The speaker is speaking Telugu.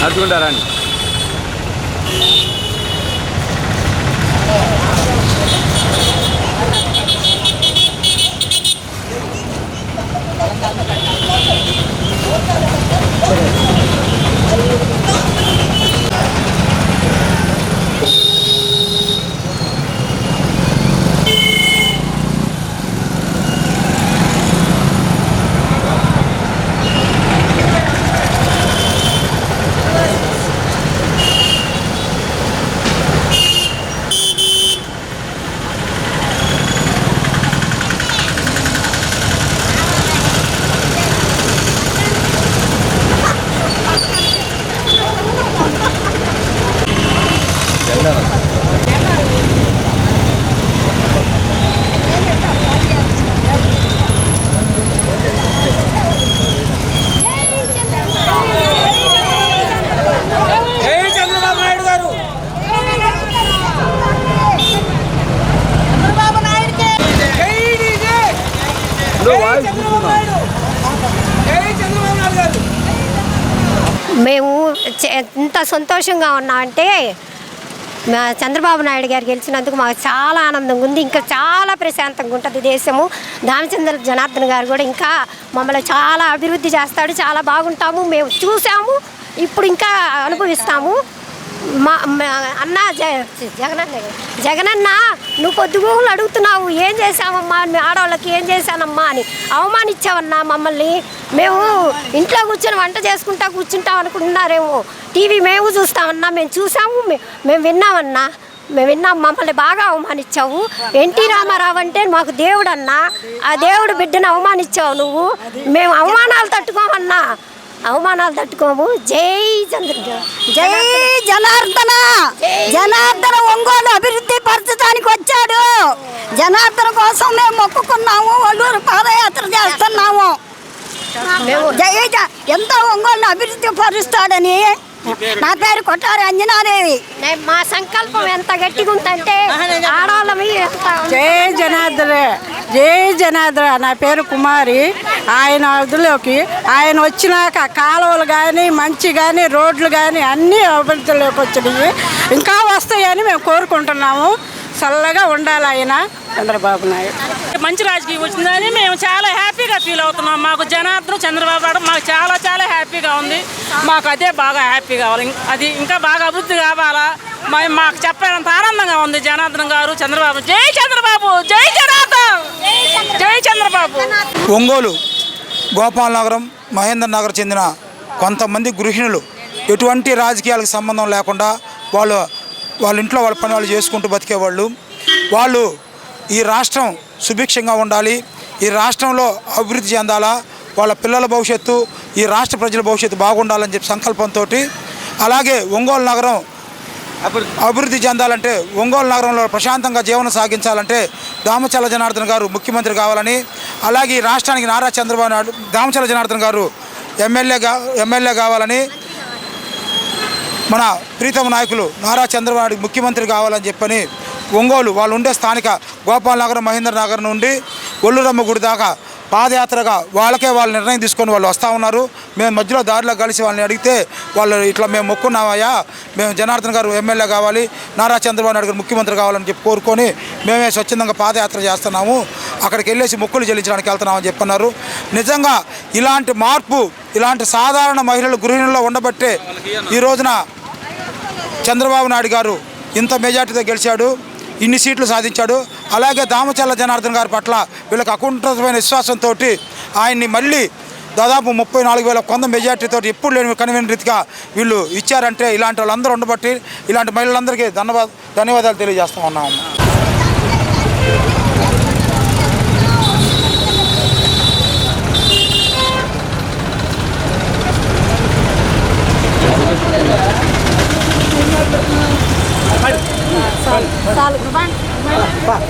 నడుచుకుంటారా అండి జై చంద్రబాబు నాయుడు గారు జై డీజే నువ్వు వాయిస్ చంద్రబాబు నాయుడు జై చంద్రబాబు నాయుడు గారు మేము ఎంత సంతోషంగా ఉన్నామంటే చంద్రబాబు నాయుడు గారు గెలిచినందుకు మాకు చాలా ఆనందంగా ఉంది. ఇంకా చాలా ప్రశాంతంగా ఉంటుంది దేశము. దామచంద్ర జనార్దన్ గారు కూడా ఇంకా మమ్మల్ని చాలా అభివృద్ధి చేస్తాడు చాలా బాగుంటాము. మేము చూసాము ఇప్పుడు ఇంకా అనుభవిస్తాము. మా అన్న జగనన్న జగనన్న నువ్వు పొద్దుగూలు అడుగుతున్నావు. ఏం చేశావమ్మా? మీ ఆడవాళ్ళకి ఏం చేశానమ్మా అని అవమానించావన్నా మమ్మల్ని. మేము ఇంట్లో కూర్చొని వంట చేసుకుంటా కూర్చుంటాం అనుకుంటున్నారేమో. టీవీ మేము చూస్తామన్నా మేము చూసాము మేము విన్నామన్నా. మేము విన్నాం మమ్మల్ని బాగా అవమానించావు. ఎన్టీ రామారావు అంటే మాకు దేవుడు అన్నా ఆ దేవుడు బిడ్డను అవమానించావు నువ్వు. మేము అవమానాలు తట్టుకోమన్నా. అవమానాలు తట్టుకోము. జై చంద్ర జై జనార్దన. జనార్దన. ఒంగోలు అభివృద్ధి పరచడానికి వచ్చాడు. జనార్దన కోసం మేము మొక్కుకున్నాము. ఒల్లూరు పాదయాత్ర చేస్తున్నాము. జై ఎంతో ఒంగోలు అభివృద్ధి పరుస్తాడని. నా పేరు కొట్టారి అంజనాదేవి. మా సంకల్పం ఎంత గట్టిగా ఉందంటే జయ జై జనార్దన జై జనార్దన. నా పేరు కుమారి. ఆయన అభివృద్ధిలోకి ఆయన వచ్చినాక కాలువలు కానీ మంచి కానీ రోడ్లు కానీ అన్నీ అభివృద్ధిలోకి వచ్చినాయి. ఇంకా వస్తాయని మేము కోరుకుంటున్నాము. చల్లగా ఉండాలి ఆయన. చంద్రబాబు నాయుడు. మంచి రాజకీయం వచ్చిందని మేము చాలా హ్యాపీగా ఫీల్ అవుతున్నాం. మాకు జనార్దన్ చంద్రబాబు నాయుడు మాకు చాలా చాలా హ్యాపీగా ఉంది. మాకు అదే బాగా హ్యాపీ కావాలి. అది ఇంకా బాగా అభివృద్ధి కావాలా? మరి మాకు చెప్పేంత ఆనందంగా ఉంది జనార్దన్ గారు చంద్రబాబు. జై చంద్రబాబు! జై జనార్దన్! జై చంద్రబాబు! ఒంగోలు గోపాల్ నగరం మహేందర్ నగర్ చెందిన కొంతమంది గృహిణులు ఎటువంటి రాజకీయాలకు సంబంధం లేకుండా వాళ్ళు వాళ్ళ ఇంట్లో వాళ్ళ పని వాళ్ళు చేసుకుంటూ బతికేవాళ్ళు. వాళ్ళు ఈ రాష్ట్రం సుభిక్షంగా ఉండాలి. ఈ రాష్ట్రంలో అభివృద్ధి చెందాలా. వాళ్ళ పిల్లల భవిష్యత్తు ఈ రాష్ట్ర ప్రజల భవిష్యత్తు బాగుండాలని చెప్పి సంకల్పంతో అలాగే ఒంగోలు నగరం అభివృద్ధి. చెందాలంటే ఒంగోలు నగరంలో ప్రశాంతంగా జీవనం సాగించాలంటే దామచల్ల జనార్దన్ గారు ముఖ్యమంత్రి కావాలని అలాగే ఈ రాష్ట్రానికి నారా చంద్రబాబు నాయుడు దామచల్ల జనార్దన్ గారు ఎమ్మెల్యేగా ఎమ్మెల్యే కావాలని మన ప్రీతమ నాయకులు నారా చంద్రబాబు ముఖ్యమంత్రి కావాలని చెప్పని ఒంగోలు వాళ్ళు ఉండే స్థానిక గోపాల్ నగర్ మహేంద్ర నగర్ నుండి ఒల్లురమ్మ గుడి దాకా పాదయాత్రగా వాళ్ళకే వాళ్ళు నిర్ణయం తీసుకొని వాళ్ళు వస్తూ ఉన్నారు. మేము మధ్యలో దారిలో కలిసి వాళ్ళని అడిగితే వాళ్ళు ఇట్లా మేము మొక్కున్నామయ్యా మేము జనార్దన్ గారు ఎమ్మెల్యే కావాలి నారా చంద్రబాబు నాయుడు గారు ముఖ్యమంత్రి కావాలని చెప్పి కోరుకొని మేమే స్వచ్ఛందంగా పాదయాత్ర చేస్తున్నాము. అక్కడికి వెళ్ళేసి మొక్కులు చెల్లించడానికి వెళ్తున్నామని చెప్పన్నారు. నిజంగా ఇలాంటి మార్పు ఇలాంటి సాధారణ మహిళలు గృహిణుల్లో ఉండబట్టే ఈ రోజున చంద్రబాబు నాయుడు గారు ఇంత మెజార్టీతో గెలిచాడు ఇన్ని సీట్లు సాధించాడు అలాగే దామచల్ల జనార్దన్ గారి పట్ల వీళ్ళకి అకుంఠమైన విశ్వాసంతో ఆయన్ని మళ్ళీ దాదాపు ముప్పై నాలుగు వేల కొంత మెజార్టీతో ఎప్పుడు లేని కనివైన రీతిగా వీళ్ళు ఇచ్చారంటే ఇలాంటి వాళ్ళందరూ ఉండబట్టి ఇలాంటి మహిళలందరికీ ధన్యవాద ధన్యవాదాలు తెలియజేస్తా ఉన్నాము lupa lupa. Pak.